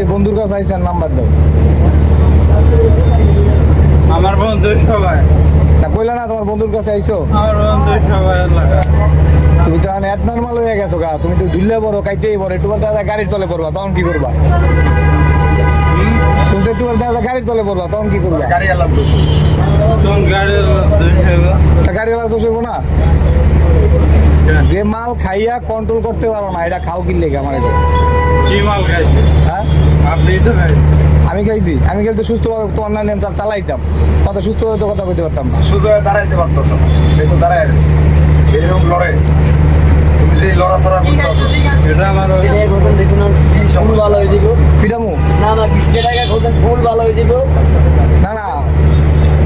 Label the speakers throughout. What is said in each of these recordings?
Speaker 1: যে বন্ধুর কাছে আইসেন নাম্বার দাও।
Speaker 2: আমার বন্ধু সবাই।
Speaker 1: না কইলা না তোমার বন্ধুর কাছে আইছো?
Speaker 2: আমার বন্ধু সবাই
Speaker 1: তুমি তো এখন এত নর্মাল হয়ে গেছো গা তুমি তো দুললে বড় কাইতেই বড় একটু বলতে দাদা গাড়ির তলে পড়বা তখন কি করবা? তুমি তো একটু বলতে দাদা গাড়ির তলে পড়বা তখন কি করবা?
Speaker 3: গাড়ি আলাম দোষ
Speaker 1: তা গাড়িওয়ালা দোষ হইবো না? যে মাল খাইয়া কন্ট্রোল করতে পারো না এটা খাও কিনলে আমার এটা।
Speaker 2: কি মাল খাইছে?
Speaker 1: হ্যাঁ? আমি খাইছি। আমি খেলতে সুস্থভাবে তোমার না নেম চালাইতাম। কত সুস্থভাবে তো কথা কইতে পারতাম না।
Speaker 3: শুধু দাঁড়াইতে পারতেছ না। এই তো দাঁড়ায় রয়েছে। এরকম লড়ে তুমি যে লড়াচড়া করতেছ
Speaker 2: এটা আমার
Speaker 4: দেখুন ফুল ভালো হয়ে যাব
Speaker 1: পিটামু
Speaker 4: না না বিশটা টাকা খোঁজেন ফুল ভালো হয়ে যাব
Speaker 1: না না।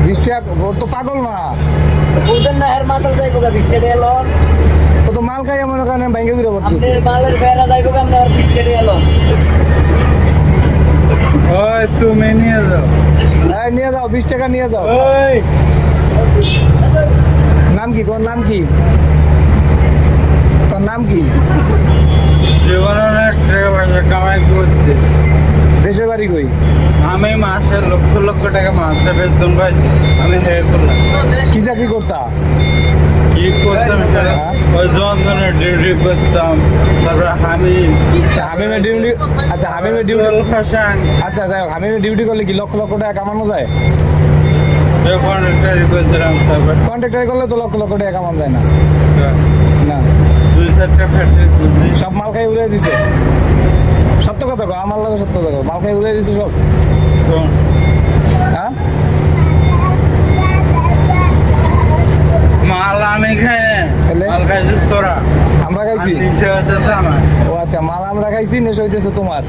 Speaker 1: বিশ টাকা ওর তো পাগল না।
Speaker 4: খোঁজেন না হের মাথায় যাইব গা বিশটা টাকা লন।
Speaker 1: ও তো মাল খাইয়া মনে করেন ব্যাংকে
Speaker 4: আপনার মালের ফেরা যাইব গা বিশটা টাকা লন।
Speaker 2: ওই তুমি নিয়ে যাও।
Speaker 1: এই নিয়ে যাও বিশ টাকা নিয়ে যাও।
Speaker 2: ওই।
Speaker 1: নাম কি? তোর নাম কি? তোর নাম কি?
Speaker 2: জীবনে অনেক টাকা পয়সা কামাই করছে।
Speaker 1: দেশের বাড়ি কই?
Speaker 2: আমি মাসে লক্ষ লক্ষ টাকা মাসে বেতন পাই। আমি হে করলাম।
Speaker 1: কি চাকরি করতা?
Speaker 2: কি করতাম
Speaker 1: হ্যাঁ?
Speaker 2: ওই জনগণের ডিউটি করতাম। তারপরে আমি
Speaker 1: হামিমে ডিউটি আচ্ছা হামিমে ডিউটি আচ্ছা হোক হামিমে ডিউটি করলে কি লক্ষ লক্ষ টাকা কামানো যায়?
Speaker 2: ট্রাই করছিলাম তারপর
Speaker 1: কন্ট্রাক্টার করলে তো লক্ষ লক্ষ টাকা কামানো যায় না। না।
Speaker 2: দুই চারটা ফ্যাক্টরি
Speaker 1: সব মাল খাই উড়ে দিছে। সত্য কথা কো আমার লাগে সত্য কথা। মাল খাই উড়ে দিছে সব
Speaker 2: শোন,
Speaker 1: হ্যাঁ
Speaker 2: মাল আমি খাই না
Speaker 1: তাহলে?
Speaker 2: মাল খাইছিস তোরা
Speaker 1: আমরা খাইছি? ও আচ্ছা মাল আমরা খাইছি নেশা হইতেছে তোমার।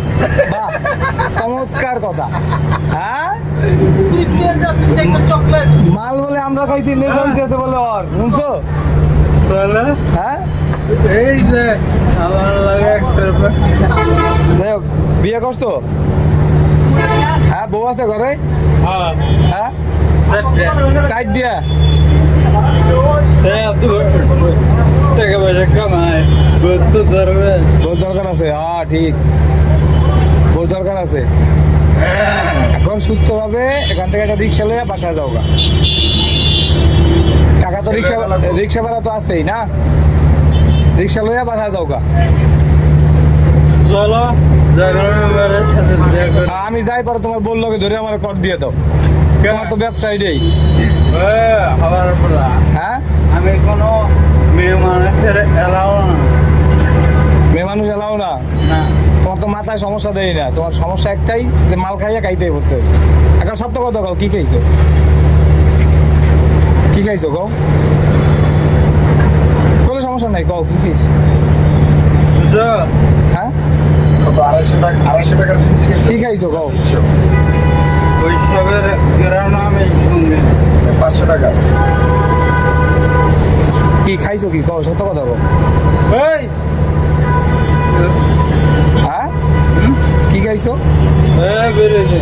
Speaker 1: বাহ চমৎকার কথা। হ্যাঁ? মাল বলে আমরা খাইছি নেশা হইতেছে বলে ওর শুনছো? হ্যাঁ?
Speaker 2: এই যে আমার লাগে একটা
Speaker 1: যাই হোক বিয়ে করছ? হ্যাঁ বউ আছে ঘরে?
Speaker 2: হ্যাঁ।
Speaker 1: হ্যাঁ? সাইড দিয়া?
Speaker 2: টাকা পয়সা
Speaker 1: দরকার আছে হ্যাঁ ঠিক। দরকার আছে। এখন সুস্থভাবে এখান থেকে একটা রিক্সা লইয়া বাসায় যাওগা। টাকা তো রিক্সা রিক্সা ভাড়া তো আসতেই না? রিক্সা লইয়া বাসায় যাওগা।
Speaker 2: চলো করি।
Speaker 1: আমি যাই পারো তোমার বললোকে ধরে আমার কর দিয়ে দাও। তোমার তো ব্যবসা এটাই
Speaker 2: এ,
Speaker 1: হ্যাঁ?
Speaker 2: আমি কোনো মেয়ে মানুষের এলাও না।
Speaker 1: মেয়ে মানুষ এলাও না?
Speaker 2: না।
Speaker 1: তোমার তো মাথায় সমস্যা দেয় না। তোমার সমস্যা একটাই যে মাল খাইয়া খাইতেই পড়তেছ। এখন সত্য কথা কও কি খাইছো? কি খাইছো কও? কোনো সমস্যা নাই কও কি খাইছো? হ্যাঁ?
Speaker 3: আড়াইশো টাকা আড়াইশো টাকার জিনিস
Speaker 1: কি খাইছো কও?
Speaker 2: ওইসবের গ্রাম আমি শুনবি।
Speaker 3: পাঁচশো টাকা।
Speaker 1: কি খাইছো কি? কও সত্য কথা কও।
Speaker 2: এই!
Speaker 1: হ্যাঁ কি খাইছো?
Speaker 2: এ, বেরিয়ে যা।